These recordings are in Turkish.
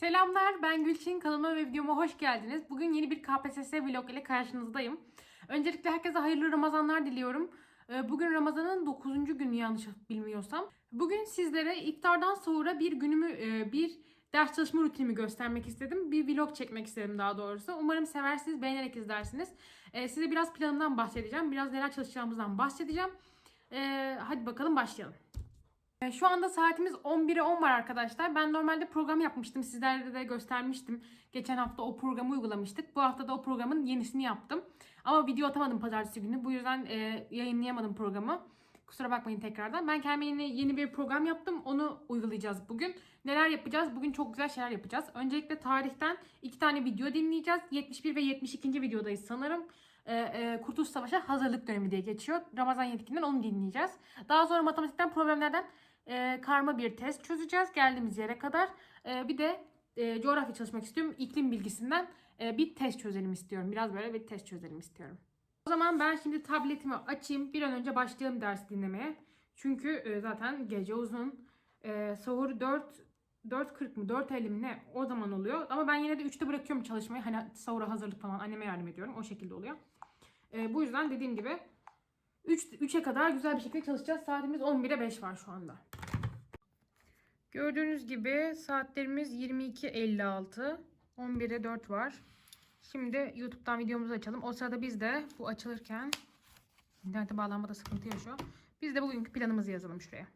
Selamlar, ben Gülçin. Kanalıma ve videoma hoş geldiniz. Bugün yeni bir KPSS vlog ile karşınızdayım. Öncelikle herkese hayırlı Ramazanlar diliyorum. Ee, Bugün Ramazan'ın 9. günü yanlış bilmiyorsam. Bugün sizlere iftardan sonra bir günümü, e, bir ders çalışma rutinimi göstermek istedim. Bir vlog çekmek istedim daha doğrusu. Umarım seversiniz, beğenerek izlersiniz. Ee, Size biraz planımdan bahsedeceğim. Biraz neler çalışacağımızdan bahsedeceğim. Ee, Hadi bakalım başlayalım. E, Şu anda saatimiz 11'e 10 var arkadaşlar. Ben normalde program yapmıştım. Sizlere de göstermiştim. Geçen hafta o programı uygulamıştık. Bu hafta da o programın yenisini yaptım. Ama video atamadım pazartesi günü. Bu yüzden e, yayınlayamadım programı. Kusura bakmayın tekrardan. Ben kendime yeni, bir program yaptım. Onu uygulayacağız bugün. Neler yapacağız? Bugün çok güzel şeyler yapacağız. Öncelikle tarihten iki tane video dinleyeceğiz. 71 ve 72. videodayız sanırım. E, e, Kurtuluş Savaş'a hazırlık dönemi diye geçiyor. Ramazan Yetkin'den onu dinleyeceğiz. Daha sonra matematikten problemlerden e, karma bir test çözeceğiz geldiğimiz yere kadar. E, bir de e, coğrafya çalışmak istiyorum. İklim bilgisinden e, bir test çözelim istiyorum. Biraz böyle bir test çözelim istiyorum. O zaman ben şimdi tabletimi açayım. Bir an önce başlayalım ders dinlemeye. Çünkü e, zaten gece uzun. E, sahur 4 4.40 mı 4.50 mi ne o zaman oluyor. Ama ben yine de 3'te bırakıyorum çalışmayı. Hani sahura hazırlık falan anneme yardım ediyorum. O şekilde oluyor. E, bu yüzden dediğim gibi 3, 3'e kadar güzel bir şekilde çalışacağız. Saatimiz 11'e 5 var şu anda. Gördüğünüz gibi saatlerimiz 22.56. 11'e 4 var. Şimdi YouTube'dan videomuzu açalım. O sırada biz de bu açılırken internete bağlanmada sıkıntı yaşıyor. Biz de bugünkü planımızı yazalım şuraya.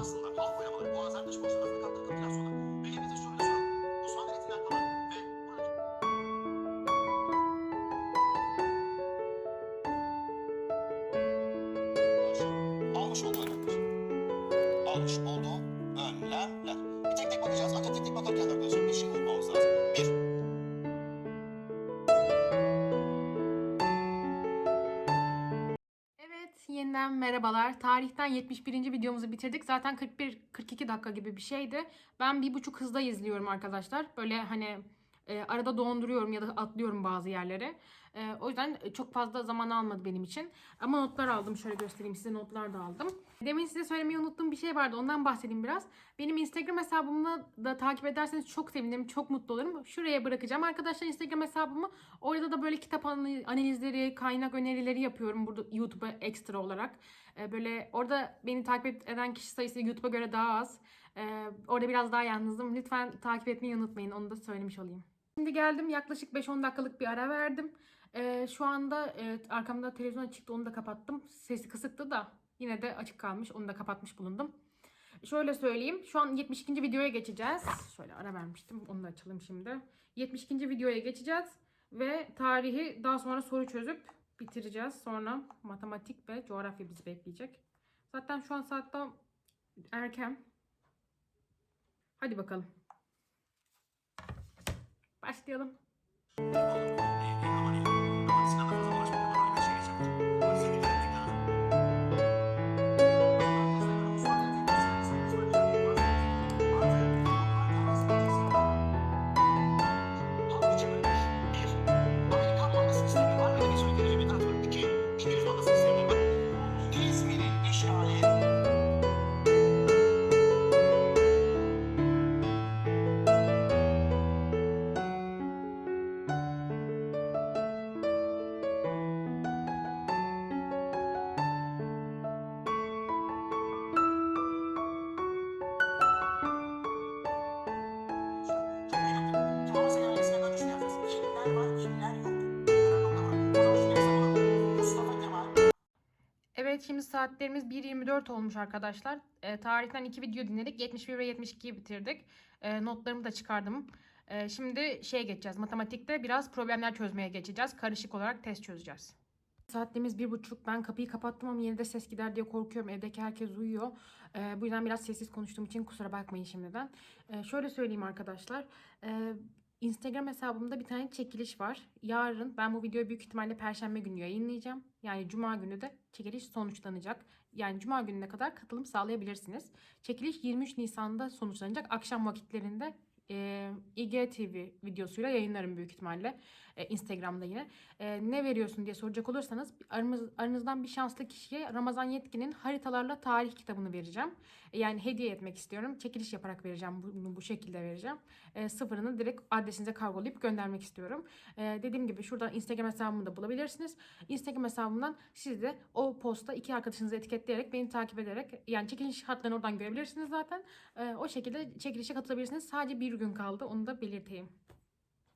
Sınırlar, halk oynamaları, boğazlar borçlar arasında kaptırdıktan sonra. Peki bize şöyle soralım. Osmanlı Devleti'nden kalan ve almış olduğu önlemler. Bir tek tek bakacağız. Ancak tek tek bakarken arkadaşlar bir şey unutmamız lazım. Bir, Yeniden merhabalar. Tarihten 71. videomuzu bitirdik. Zaten 41-42 dakika gibi bir şeydi. Ben bir buçuk hızda izliyorum arkadaşlar. Böyle hani e, arada donduruyorum ya da atlıyorum bazı yerleri. E, o yüzden çok fazla zaman almadı benim için. Ama notlar aldım. Şöyle göstereyim size notlar da aldım. Demin size söylemeyi unuttuğum bir şey vardı. Ondan bahsedeyim biraz. Benim Instagram hesabımı da takip ederseniz çok sevinirim. Çok mutlu olurum. Şuraya bırakacağım arkadaşlar Instagram hesabımı. Orada da böyle kitap anali- analizleri, kaynak önerileri yapıyorum burada YouTube'a ekstra olarak. Ee, böyle orada beni takip eden kişi sayısı YouTube'a göre daha az. Ee, orada biraz daha yalnızım. Lütfen takip etmeyi unutmayın. Onu da söylemiş olayım. Şimdi geldim. Yaklaşık 5-10 dakikalık bir ara verdim. Ee, şu anda evet, arkamda televizyon çıktı. Onu da kapattım. Sesi kısıktı da Yine de açık kalmış. Onu da kapatmış bulundum. Şöyle söyleyeyim. Şu an 72. videoya geçeceğiz. Şöyle ara vermiştim. Onu da açalım şimdi. 72. videoya geçeceğiz. Ve tarihi daha sonra soru çözüp bitireceğiz. Sonra matematik ve coğrafya bizi bekleyecek. Zaten şu an saat daha erken. Hadi bakalım. Başlayalım. Saatlerimiz 1.24 olmuş arkadaşlar. E, tarihten iki video dinledik. 71 ve 72'yi bitirdik. E, notlarımı da çıkardım. E, şimdi şeye geçeceğiz. Matematikte biraz problemler çözmeye geçeceğiz. Karışık olarak test çözeceğiz. Saatlerimiz bir buçuk. Ben kapıyı kapattım ama yine de ses gider diye korkuyorum. Evdeki herkes uyuyor. E, bu yüzden biraz sessiz konuştuğum için kusura bakmayın şimdiden. E, şöyle söyleyeyim arkadaşlar. E, Instagram hesabımda bir tane çekiliş var. Yarın ben bu videoyu büyük ihtimalle perşembe günü yayınlayacağım. Yani cuma günü de çekiliş sonuçlanacak. Yani cuma gününe kadar katılım sağlayabilirsiniz. Çekiliş 23 Nisan'da sonuçlanacak. Akşam vakitlerinde e, IGTV videosuyla yayınlarım büyük ihtimalle. E, Instagram'da yine. E, ne veriyorsun diye soracak olursanız aramız, aranızdan bir şanslı kişiye Ramazan Yetkin'in haritalarla tarih kitabını vereceğim. E, yani hediye etmek istiyorum. Çekiliş yaparak vereceğim. Bunu bu şekilde vereceğim. E, sıfırını direkt adresinize kargolayıp göndermek istiyorum. E, dediğim gibi şuradan Instagram hesabımı da bulabilirsiniz. Instagram hesabımdan siz de o posta iki arkadaşınızı etiketleyerek beni takip ederek yani çekiliş hatlarını oradan görebilirsiniz zaten. E, o şekilde çekilişe katılabilirsiniz. Sadece bir gün kaldı. Onu da belirteyim.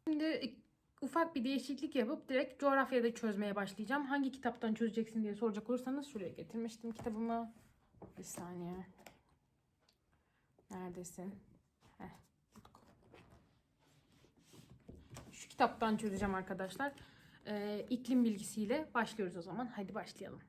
Şimdi ufak bir değişiklik yapıp direkt coğrafyada çözmeye başlayacağım. Hangi kitaptan çözeceksin diye soracak olursanız şuraya getirmiştim kitabımı. Bir saniye. Neredesin? Heh. Şu kitaptan çözeceğim arkadaşlar. Ee, iklim bilgisiyle başlıyoruz o zaman. Hadi başlayalım.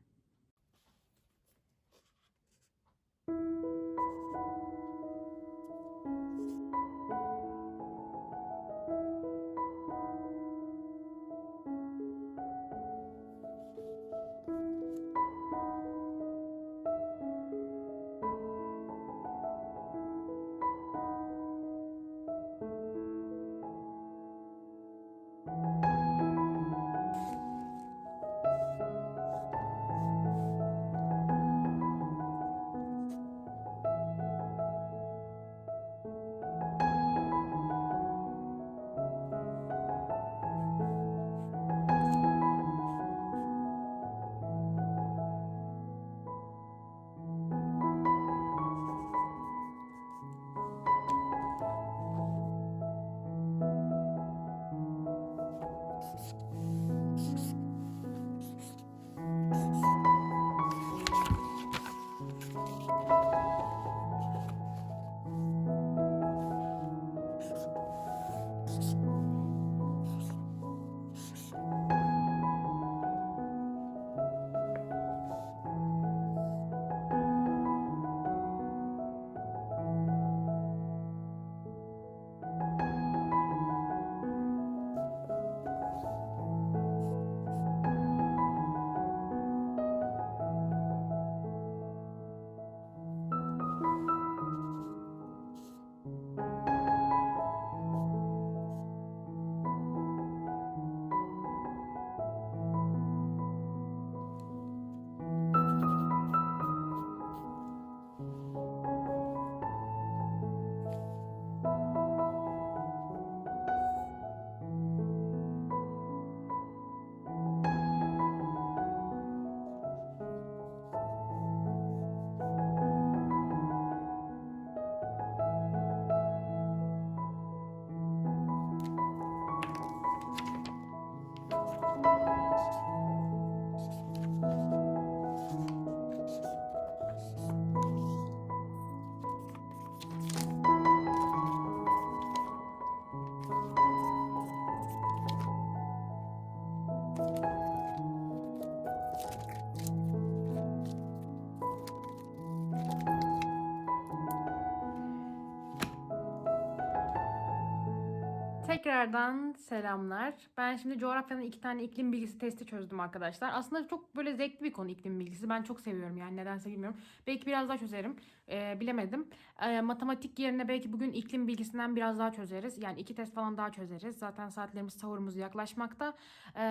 Tekrardan selamlar. Ben şimdi coğrafyanın iki tane iklim bilgisi testi çözdüm arkadaşlar. Aslında çok böyle zevkli bir konu iklim bilgisi. Ben çok seviyorum yani nedense bilmiyorum. Belki biraz daha çözerim. Ee, bilemedim. Ee, matematik yerine belki bugün iklim bilgisinden biraz daha çözeriz. Yani iki test falan daha çözeriz. Zaten saatlerimiz sahurumuz yaklaşmakta. Ee,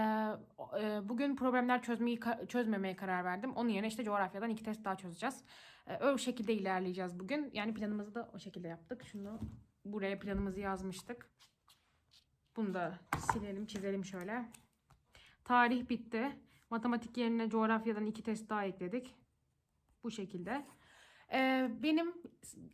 e, bugün problemler çözmeyi çözmemeye karar verdim. Onun yerine işte coğrafyadan iki test daha çözeceğiz. Ee, öyle şekilde ilerleyeceğiz bugün. Yani planımızı da o şekilde yaptık. Şunu buraya planımızı yazmıştık. Bunu da silelim, çizelim şöyle. Tarih bitti. Matematik yerine coğrafyadan iki test daha ekledik. Bu şekilde. Benim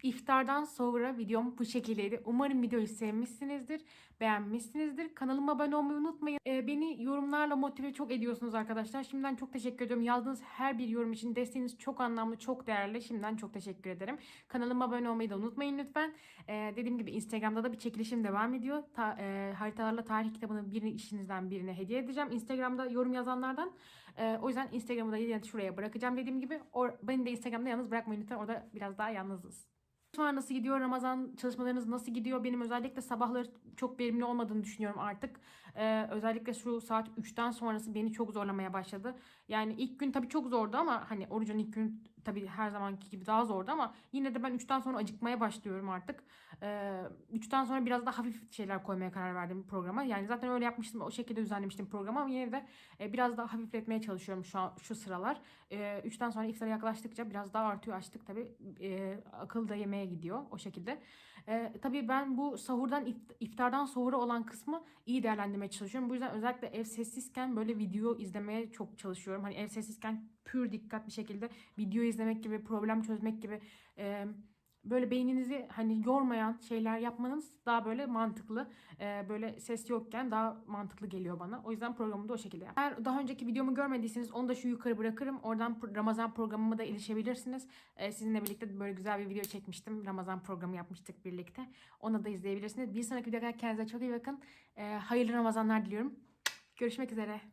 iftardan sonra videom bu şekildeydi. Umarım videoyu sevmişsinizdir, beğenmişsinizdir. Kanalıma abone olmayı unutmayın. Ee, beni yorumlarla motive çok ediyorsunuz arkadaşlar. Şimdiden çok teşekkür ediyorum. Yazdığınız her bir yorum için desteğiniz çok anlamlı, çok değerli. Şimdiden çok teşekkür ederim. Kanalıma abone olmayı da unutmayın lütfen. Ee, dediğim gibi Instagram'da da bir çekilişim devam ediyor. Ta, e, haritalarla tarih kitabını birini işinizden birine hediye edeceğim. Instagram'da yorum yazanlardan. Ee, o yüzden Instagram'ı da yine şuraya bırakacağım dediğim gibi. Or, beni de Instagram'da yalnız bırakmayın lütfen. Orada biraz daha yalnızız. Sonra nasıl gidiyor? Ramazan çalışmalarınız nasıl gidiyor? Benim özellikle sabahları çok verimli olmadığını düşünüyorum artık. Ee, özellikle şu saat 3'ten sonrası beni çok zorlamaya başladı. Yani ilk gün tabii çok zordu ama hani orucun ilk gün tabii her zamanki gibi daha zordu ama yine de ben 3'ten sonra acıkmaya başlıyorum artık. Ee, 3'ten sonra biraz daha hafif şeyler koymaya karar verdim programa. Yani zaten öyle yapmıştım, o şekilde düzenlemiştim programı ama yine de e, biraz daha hafifletmeye çalışıyorum şu an şu sıralar. E, 3'ten sonra iftara yaklaştıkça biraz daha artıyor açlık tabii. E, akıl da yemeğe gidiyor o şekilde. E, tabii ben bu sahurdan ift- iftardan sonra olan kısmı iyi değerlendirmeye çalışıyorum. Bu yüzden özellikle ev sessizken böyle video izlemeye çok çalışıyorum. Hani ev sessizken pür dikkat bir şekilde video izlemek gibi, problem çözmek gibi e, böyle beyninizi hani yormayan şeyler yapmanız daha böyle mantıklı. E, böyle ses yokken daha mantıklı geliyor bana. O yüzden programı da o şekilde yap. Eğer daha önceki videomu görmediyseniz onu da şu yukarı bırakırım. Oradan Ramazan programıma da erişebilirsiniz. E, sizinle birlikte böyle güzel bir video çekmiştim. Ramazan programı yapmıştık birlikte. Onu da izleyebilirsiniz. Bir sonraki videoda kendinize çok iyi bakın. E, hayırlı Ramazanlar diliyorum. Görüşmek üzere.